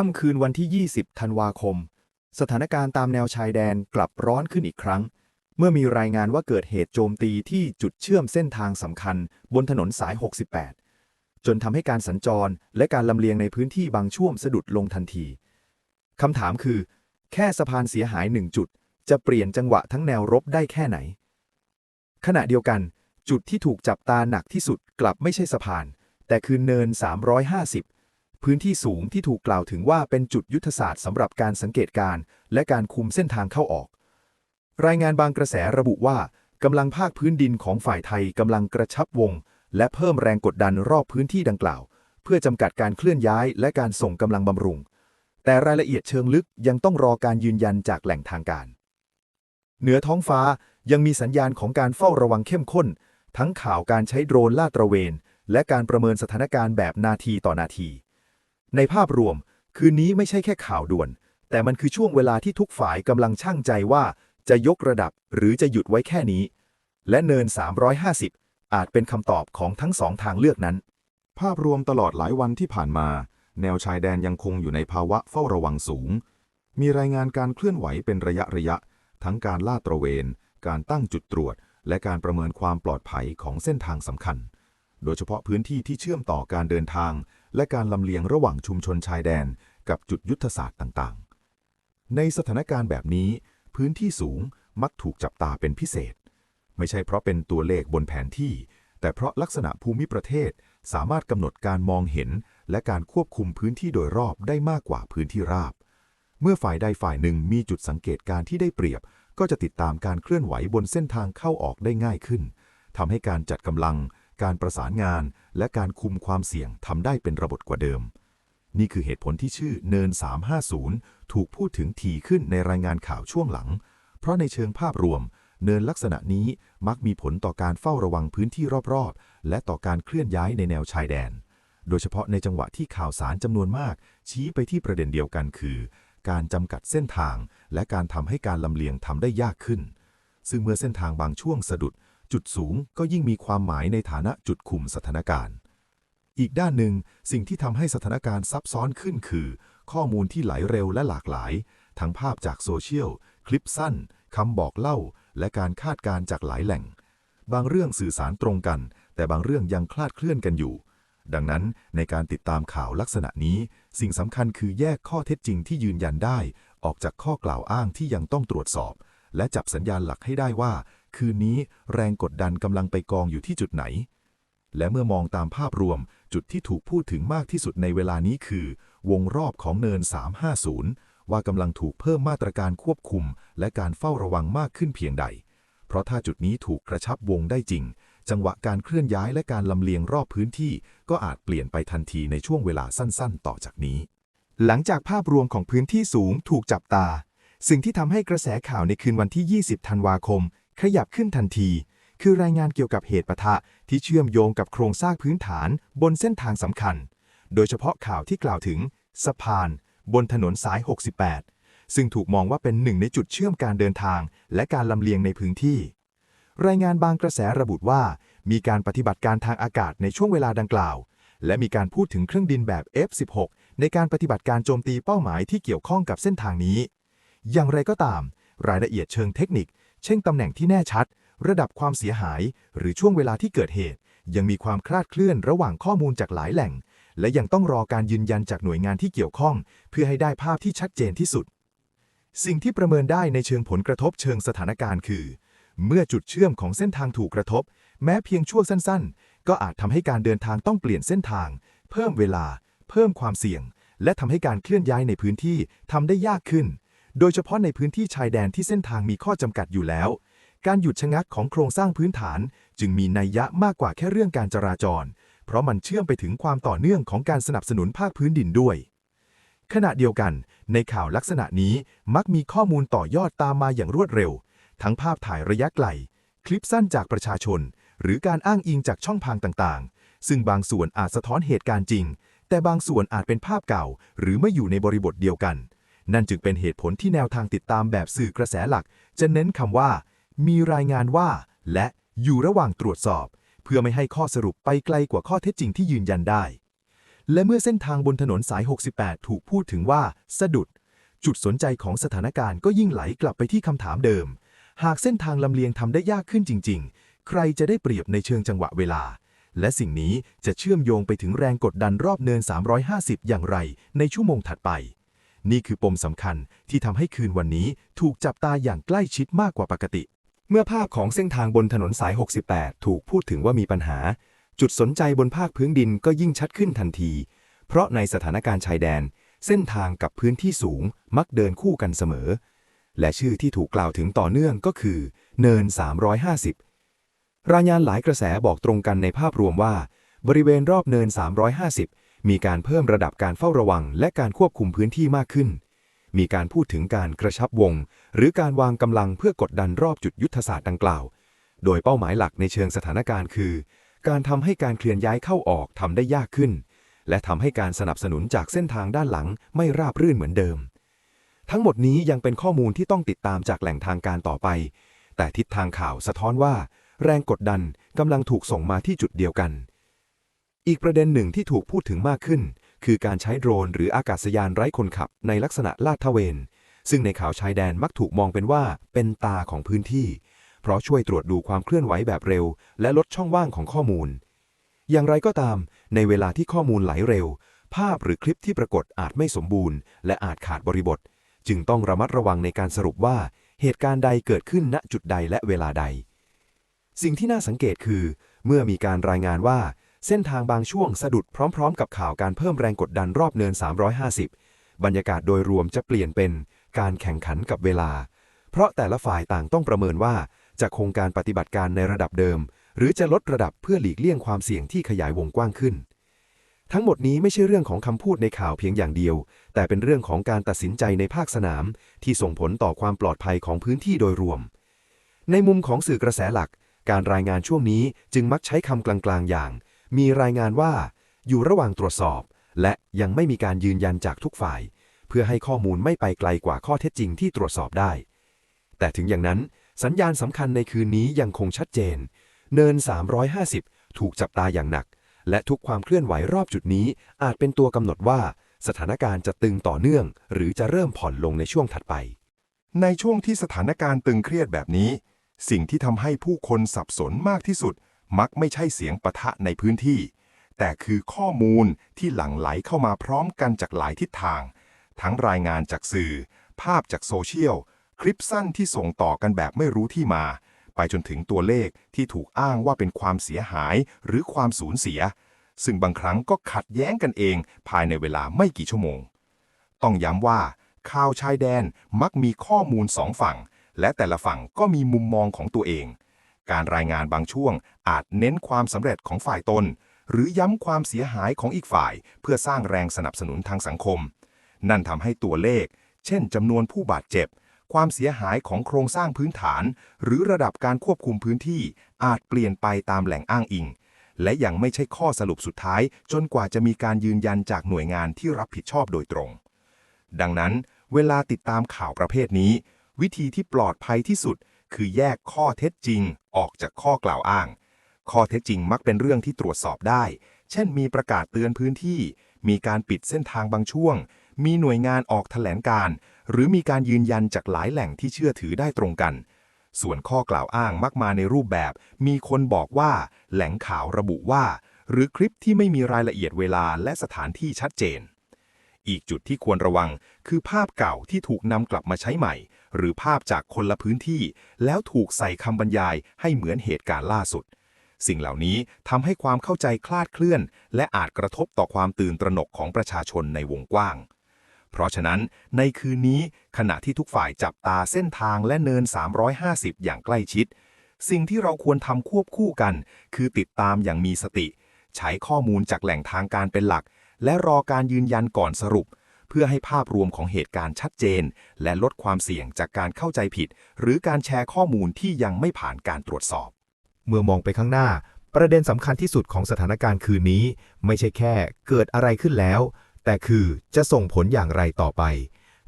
ค่ำคืนวันที่ 20 ธันวาคม สถานการณ์ตามแนวชายแดนกลับร้อนขึ้นอีกครั้ง เมื่อมีรายงานว่าเกิดเหตุโจมตีที่จุดเชื่อมเส้นทางสำคัญบนถนนสาย 68 จนทำให้การสัญจรและการลำเลียงในพื้นที่บางช่วงสะดุดลงทันทีคำถามคือ แค่สะพานเสียหายหนึ่งจุด จะเปลี่ยนจังหวะทั้งแนวรบได้แค่ไหน ขณะเดียวกัน จุดที่ถูกจับตาหนักที่สุดกลับไม่ใช่สะพาน แต่คือเนิน 350 พื้นที่สูงที่ถูกกล่าวถึงว่าเป็นจุดยุทธศาสตร์สำหรับการสังเกตการณ์และการคุมเส้นทางเข้าออก รายงานบางกระแสระบุว่ากำลังภาคพื้นดินของฝ่ายไทยกำลังกระชับวง และเพิ่มแรงกดดันรอบพื้นที่ดังกล่าว เพื่อจำกัดการเคลื่อนย้ายและการส่งกำลังบำรุง แต่รายละเอียดเชิงลึกยังต้องรอการยืนยันจากแหล่งทางการ เหนือท้องฟ้ายังมีสัญญาณของการเฝ้าระวังเข้มข้น ทั้งข่าวการใช้โดรนลาดตระเวน และการประเมินสถานการณ์แบบนาทีต่อนาที ในภาพรวม คืนนี้ไม่ใช่แค่ข่าวด่วน แต่มันคือช่วงเวลาที่ทุกฝ่ายกำลังช่างใจว่าจะยกระดับหรือจะหยุดไว้แค่นี้ และเนิน 350 อาจเป็นคำตอบของทั้งสองทางเลือกนั้น ภาพรวมตลอดหลายวันที่ผ่านมา แนวชายแดนยังคงอยู่ในภาวะเฝ้าระวังสูง มีรายงานการเคลื่อนไหวเป็นระยะระยะ ทั้งการลาดตระเวน การตั้งจุดตรวจ และการประเมินความปลอดภัยของเส้นทางสำคัญ โดยเฉพาะพื้นที่ที่เชื่อมต่อการเดินทาง และการลำเลียงระหว่างชุมชนชายแดนกับจุดยุทธศาสตร์ต่างๆ ในสถานการณ์แบบนี้ พื้นที่สูงมักถูกจับตาเป็นพิเศษ ไม่ใช่เพราะเป็นตัวเลขบนแผนที่ แต่เพราะลักษณะภูมิประเทศสามารถกำหนดการมองเห็น และการควบคุมพื้นที่โดยรอบได้มากกว่าพื้นที่ราบ เมื่อฝ่ายใดฝ่ายหนึ่งมีจุดสังเกตการที่ได้เปรียบ ก็จะติดตามการเคลื่อนไหวบนเส้นทางเข้าออกได้ง่ายขึ้นทำให้การจัดกำลัง การประสานงาน และการคุมความเสี่ยงทำได้เป็นระบบกว่าเดิม นี่คือเหตุผลที่ชื่อเนิน 350 ถูกพูดถึงทีขึ้นในรายงานข่าวช่วงหลัง เพราะในเชิงภาพรวม เนินลักษณะนี้มักมีผลต่อการเฝ้าระวังพื้นที่รอบๆ และต่อการเคลื่อนย้ายในแนวชายแดน โดยเฉพาะในจังหวะที่ข่าวสารจำนวนมาก ชี้ไปที่ประเด็นเดียวกันคือ การจำกัดเส้นทาง และการทำให้การลำเลียงทำได้ยากขึ้นซึ่งเมื่อเส้นทางบางช่วงสะดุด จุดสูงก็ยิ่งมีความหมายในฐานะจุดคุมสถานการณ์ อีกด้านหนึ่งสิ่งที่ทำให้สถานการณ์ซับซ้อนขึ้นคือ ข้อมูลที่ไหลเร็วและหลากหลาย ทั้งภาพจากโซเชียล คลิปสั้นคำบอกเล่า และการคาดการณ์จากหลายแหล่ง บางเรื่องสื่อสารตรงกัน แต่บางเรื่องยังคลาดเคลื่อนกันอยู่ ดังนั้นในการติดตามข่าวลักษณะนี้ สิ่งสำคัญคือแยกข้อเท็จจริงที่ยืนยันได้ ออกจากข้อกล่าวอ้างที่ยังต้องตรวจสอบ และจับสัญญาณหลักให้ได้ว่า คืนนี้แรงกดดันกำลังไปกองอยู่ที่จุดไหน และเมื่อมองตามภาพรวมจุดที่ถูกพูดถึงมากที่สุดในเวลานี้คือ วงรอบของเนิน 350 ว่ากำลังถูกเพิ่มมาตรการควบคุม และการเฝ้าระวังมากขึ้นเพียงใด เพราะถ้าจุดนี้ถูกกระชับวงได้จริง จังหวะการเคลื่อนย้ายและการลำเลียงรอบพื้นที่ ก็อาจเปลี่ยนไปทันทีในช่วงเวลาสั้นๆ ต่อจากนี้ หลังจากภาพรวมของพื้นที่สูงถูกจับตาสิ่งที่ทำให้กระแสข่าวในคืนวันที่ 20 ธันวาคม ขยับขึ้นทันที คือรายงานเกี่ยวกับเหตุปะทะที่เชื่อมโยงกับโครงสร้างพื้นฐานบนเส้นทางสำคัญ โดยเฉพาะข่าวที่กล่าวถึงสะพาน บนถนนสาย 68 ซึ่งถูกมองว่าเป็นหนึ่งในจุดเชื่อมการเดินทาง และการลำเลียงในพื้นที่ รายงานบางกระแสระบุว่า มีการปฏิบัติการทางอากาศในช่วงเวลาดังกล่าว และมีการพูดถึงเครื่องบินแบบ F-16 ในการปฏิบัติการโจมตีเป้าหมายที่เกี่ยวข้องกับเส้นทางนี้ อย่างไรก็ตาม รายละเอียดเชิงเทคนิค เช่นตำแหน่งที่แน่ชัด ระดับความเสียหาย หรือช่วงเวลาที่เกิดเหตุ ยังมีความคลาดเคลื่อนระหว่างข้อมูลจากหลายแหล่ง และยังต้องรอการยืนยันจากหน่วยงานที่เกี่ยวข้อง เพื่อให้ได้ภาพที่ชัดเจนที่สุด สิ่งที่ประเมินได้ในเชิงผลกระทบเชิงสถานการณ์คือ เมื่อจุดเชื่อมของเส้นทางถูกกระทบ แม้เพียงชั่วสั้น ๆ ก็อาจทำให้การเดินทางต้องเปลี่ยนเส้นทาง เพิ่มเวลา เพิ่มความเสี่ยง และทำให้การเคลื่อนย้ายในพื้นที่ทำได้ยากขึ้น โดยเฉพาะในพื้นที่ชายแดนที่เส้นทางมีข้อจำกัดอยู่แล้ว การหยุดชะงักของโครงสร้างพื้นฐาน จึงมีนัยยะมากกว่าแค่เรื่องการจราจร เพราะมันเชื่อมไปถึงความต่อเนื่องของการสนับสนุนภาคพื้นดินด้วย ขณะเดียวกัน ในข่าวลักษณะนี้มักมีข้อมูลต่อยอดตามมาอย่างรวดเร็ว ทั้งภาพถ่ายระยะไกล คลิปสั้นจากประชาชน หรือการอ้างอิงจากช่องทางต่างๆ ซึ่งบางส่วนอาจสะท้อนเหตุการณ์จริง แต่บางส่วนอาจเป็นภาพเก่า หรือไม่อยู่ในบริบทเดียวกัน นั่นจึงเป็นเหตุผลที่แนวทางติดตามแบบสื่อกระแสหลัก จะเน้นคำว่า มีรายงานว่า และอยู่ระหว่างตรวจสอบ เพื่อไม่ให้ข้อสรุปไปไกลกว่าข้อเท็จจริงที่ยืนยันได้ และเมื่อเส้นทางบนถนนสาย 68 ถูกพูดถึงว่า สะดุด จุดสนใจของสถานการณ์ก็ยิ่งไหลกลับไปที่คำถามเดิม หากเส้นทางลำเลียงทำได้ยากขึ้นจริง ๆ ใครจะได้เปรียบในเชิงจังหวะเวลาและสิ่งนี้จะเชื่อมโยงไปถึงแรงกดดันรอบเนิน 350 อย่างไรในชั่วโมงถัดไป นี่คือปมสำคัญที่ทำให้คืนวันนี้ถูกจับตาอย่างใกล้ชิดมากกว่าปกติ เมื่อภาพของเส้นทางบนถนนสาย 68 ถูกพูดถึงว่ามีปัญหา จุดสนใจบนภาคพื้นดินก็ยิ่งชัดขึ้นทันที เพราะในสถานการณ์ชายแดน เส้นทางกับพื้นที่สูงมักเดินคู่กันเสมอ และชื่อที่ถูกกล่าวถึงต่อเนื่องก็คือ เนิน 350 รายงานหลายกระแสบอกตรงกันในภาพรวมว่า บริเวณรอบเนิน 350 มีการเพิ่มระดับการเฝ้าระวัง และการควบคุมพื้นที่มากขึ้น มีการพูดถึงการกระชับวง หรือการวางกำลังเพื่อกดดันรอบจุดยุทธศาสตร์ดังกล่าว โดยเป้าหมายหลักในเชิงสถานการณ์คือ การทำให้การเคลื่อนย้ายเข้าออกทำได้ยากขึ้น และทำให้การสนับสนุนจากเส้นทางด้านหลังไม่ราบรื่นเหมือนเดิม ทั้งหมดนี้ยังเป็นข้อมูลที่ต้องติดตามจากแหล่งทางการต่อไป แต่ทิศทางข่าวสะท้อนว่า แรงกดดันกำลังถูกส่งมาที่จุดเดียวกัน อีกประเด็นหนึ่งที่ถูกพูดถึงมากขึ้น คือการใช้โดรนหรืออากาศยานไร้คนขับในลักษณะลาดตระเวน ซึ่งในข่าวชายแดนมักถูกมองเป็นว่าเป็นตาของพื้นที่ เพราะช่วยตรวจดูความเคลื่อนไหวแบบเร็ว และลดช่องว่างของข้อมูล อย่างไรก็ตาม ในเวลาที่ข้อมูลไหลเร็ว ภาพหรือคลิปที่ปรากฏอาจไม่สมบูรณ์ และอาจขาดบริบท จึงต้องระมัดระวังในการสรุปว่าเหตุการณ์ใดเกิดขึ้นณจุดใดและเวลาใด สิ่งที่น่าสังเกตคือ เมื่อมีการรายงานว่า เส้นทางบางช่วงสะดุดพร้อมๆ กับข่าวการเพิ่มแรงกดดันรอบเนิน 350 บรรยากาศโดยรวมจะเปลี่ยนเป็นการแข่งขันกับเวลา เพราะแต่ละฝ่ายต่างต้องประเมินว่า จะคงการปฏิบัติการในระดับเดิม หรือจะลดระดับเพื่อหลีกเลี่ยงความเสี่ยงที่ขยายวงกว้างขึ้น ทั้งหมดนี้ไม่ใช่เรื่องของคำพูดในข่าวเพียงอย่างเดียว แต่เป็นเรื่องของการตัดสินใจในภาคสนาม ที่ส่งผลต่อความปลอดภัยของพื้นที่โดยรวม ในมุมของสื่อกระแสหลัก การรายงานช่วงนี้จึงมักใช้คำกลางๆอย่าง มีรายงานว่า อยู่ระหว่างตรวจสอบ และยังไม่มีการยืนยันจากทุกฝ่าย เพื่อให้ข้อมูลไม่ไปไกลกว่าข้อเท็จจริงที่ตรวจสอบได้ แต่ถึงอย่างนั้นสัญญาณสำคัญในคืนนี้ยังคงชัดเจน เนิน 350 ถูกจับตาอย่างหนัก และทุกความเคลื่อนไหวรอบจุดนี้ อาจเป็นตัวกำหนดว่า สถานการณ์จะตึงต่อเนื่อง หรือจะเริ่มผ่อนลงในช่วงถัดไป ในช่วงที่สถานการณ์ตึงเครียดแบบนี้ สิ่งที่ทำให้ผู้คนสับสนมากที่สุด มักไม่ใช่เสียงปะทะในพื้นที่ แต่คือข้อมูลที่หลั่งไหลเข้ามาพร้อมกันจากหลายทิศทาง ทั้งรายงานจากสื่อ ภาพจากโซเชียล คลิปสั้นที่ส่งต่อกันแบบไม่รู้ที่มา ไปจนถึงตัวเลขที่ถูกอ้างว่าเป็นความเสียหายหรือความสูญเสีย ซึ่งบางครั้งก็ขัดแย้งกันเองภายในเวลาไม่กี่ชั่วโมง ต้องย้ำว่าข่าวชายแดนมักมีข้อมูลสองฝั่ง และแต่ละฝั่งก็มีมุมมองของตัวเอง การรายงานบางช่วง อาจเน้นความสำเร็จของฝ่ายตน หรือย้ำความเสียหายของอีกฝ่าย เพื่อสร้างแรงสนับสนุนทางสังคม นั่นทำให้ตัวเลข เช่นจำนวนผู้บาดเจ็บ ความเสียหายของโครงสร้างพื้นฐาน หรือระดับการควบคุมพื้นที่ อาจเปลี่ยนไปตามแหล่งอ้างอิง และยังไม่ใช่ข้อสรุปสุดท้าย จนกว่าจะมีการยืนยันจากหน่วยงานที่รับผิดชอบโดยตรง ดังนั้น เวลาติดตามข่าวประเภทนี้วิธีที่ปลอดภัยที่สุด คือแยกข้อเท็จจริงออกจากข้อกล่าวอ้าง ข้อเท็จจริงมักเป็นเรื่องที่ตรวจสอบได้ เช่น มีประกาศเตือนพื้นที่ มีการปิดเส้นทางบางช่วง มีหน่วยงานออกแถลงการ์หรือมีการยืนยันจากหลายแหล่งที่เชื่อถือได้ตรงกัน ส่วนข้อกล่าวอ้างมักมาในรูปแบบ มีคนบอกว่า แหล่งข่าวระบุว่า หรือคลิปที่ไม่มีรายละเอียดเวลาและสถานที่ชัดเจนอีกจุดที่ควรระวังคือภาพเก่าที่ถูกนำกลับมาใช้ใหม่ หรือภาพจากคนละพื้นที่ แล้วถูกใส่คำบรรยายให้เหมือนเหตุการณ์ล่าสุด สิ่งเหล่านี้ทำให้ความเข้าใจคลาดเคลื่อน และอาจกระทบต่อความตื่นตระหนกของประชาชนในวงกว้าง เพราะฉะนั้นในคืนนี้ขณะที่ทุกฝ่ายจับตาเส้นทางและเนิน 350 อย่างใกล้ชิด สิ่งที่เราควรทำควบคู่กัน คือติดตามอย่างมีสติ ใช้ข้อมูลจากแหล่งทางการเป็นหลัก และรอการยืนยันก่อนสรุป เพื่อให้ภาพรวมของเหตุการณ์ชัดเจน และลดความเสี่ยงจากการเข้าใจผิด หรือการแชร์ข้อมูลที่ยังไม่ผ่านการตรวจสอบ เมื่อมองไปข้างหน้า ประเด็นสำคัญที่สุดของสถานการณ์คืนนี้ ไม่ใช่แค่เกิดอะไรขึ้นแล้ว แต่คือจะส่งผลอย่างไรต่อไป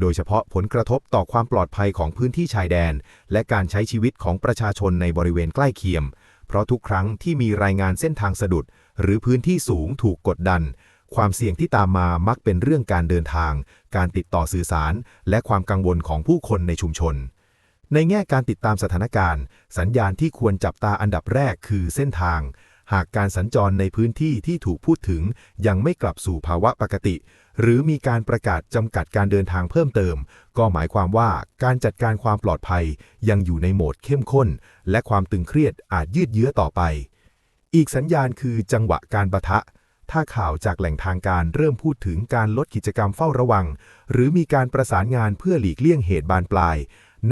โดยเฉพาะผลกระทบต่อความปลอดภัยของพื้นที่ชายแดน และการใช้ชีวิตของประชาชนในบริเวณใกล้เคียงเพราะทุกครั้งที่มีรายงานเส้นทางสะดุด หรือพื้นที่สูงถูกกดดัน ความเสี่ยงที่ตามมามักเป็นเรื่องการเดินทาง การติดต่อสื่อสาร และความกังวลของผู้คนในชุมชน ในแง่การติดตามสถานการณ์ สัญญาณที่ควรจับตาอันดับแรกคือเส้นทาง หากการสัญจรในพื้นที่ที่ถูกพูดถึง ยังไม่กลับสู่ภาวะปกติ หรือมีการประกาศจำกัดการเดินทางเพิ่มเติม ก็หมายความว่าการจัดการความปลอดภัย ยังอยู่ในโหมดเข้มข้น และความตึงเครียดอาจยืดเยื้อต่อไป อีกสัญญาณคือจังหวะการประทะ ถ้าข่าวจากแหล่งทางการเริ่มพูดถึงการลดกิจกรรมเฝ้าระวัง หรือมีการประสานงานเพื่อหลีกเลี่ยงเหตุบานปลาย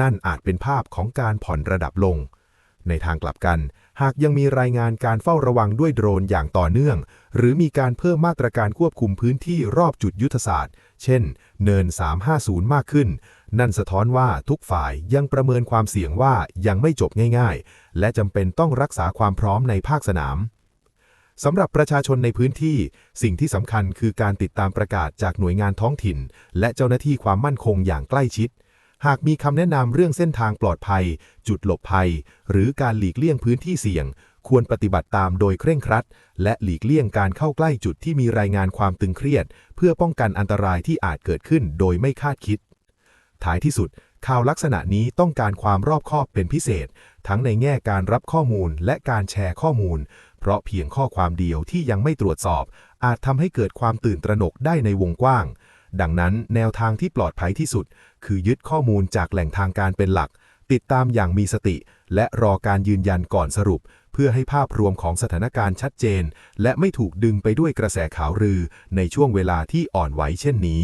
นั่นอาจเป็นภาพของการผ่อนระดับลง ในทางกลับกัน หากยังมีรายงานการเฝ้าระวังด้วยโดรนอย่างต่อเนื่อง หรือมีการเพิ่มมาตรการควบคุมพื้นที่รอบจุดยุทธศาสตร์ เช่น เนิน 350 มากขึ้น นั่นสะท้อนว่าทุกฝ่ายยังประเมินความเสี่ยงว่ายังไม่จบง่าย ๆ และจำเป็นต้องรักษาความพร้อมในภาคสนาม สำหรับประชาชนในพื้นที่ สิ่งที่สำคัญคือการติดตามประกาศจากหน่วยงานท้องถิ่น และเจ้าหน้าที่ความมั่นคงอย่างใกล้ชิด หากมีคำแนะนำเรื่องเส้นทางปลอดภัย จุดหลบภัย หรือการหลีกเลี่ยงพื้นที่เสี่ยง ควรปฏิบัติตามโดยเคร่งครัด และหลีกเลี่ยงการเข้าใกล้จุดที่มีรายงานความตึงเครียด เพื่อป้องกันอันตรายที่อาจเกิดขึ้นโดยไม่คาดคิด ท้ายที่สุด ข่าวลักษณะนี้ต้องการความรอบคอบเป็นพิเศษ ทั้งในแง่การรับข้อมูลและการแชร์ข้อมูล เพราะเพียงข้อความเดียวที่ยังไม่ตรวจสอบ อาจทำให้เกิดความตื่นตระหนกได้ในวงกว้าง ดังนั้นแนวทางที่ปลอดภัยที่สุด คือยึดข้อมูลจากแหล่งทางการเป็นหลัก ติดตามอย่างมีสติ และรอการยืนยันก่อนสรุป เพื่อให้ภาพรวมของสถานการณ์ชัดเจน และไม่ถูกดึงไปด้วยกระแสข่าวลือ ในช่วงเวลาที่อ่อนไหวเช่นนี้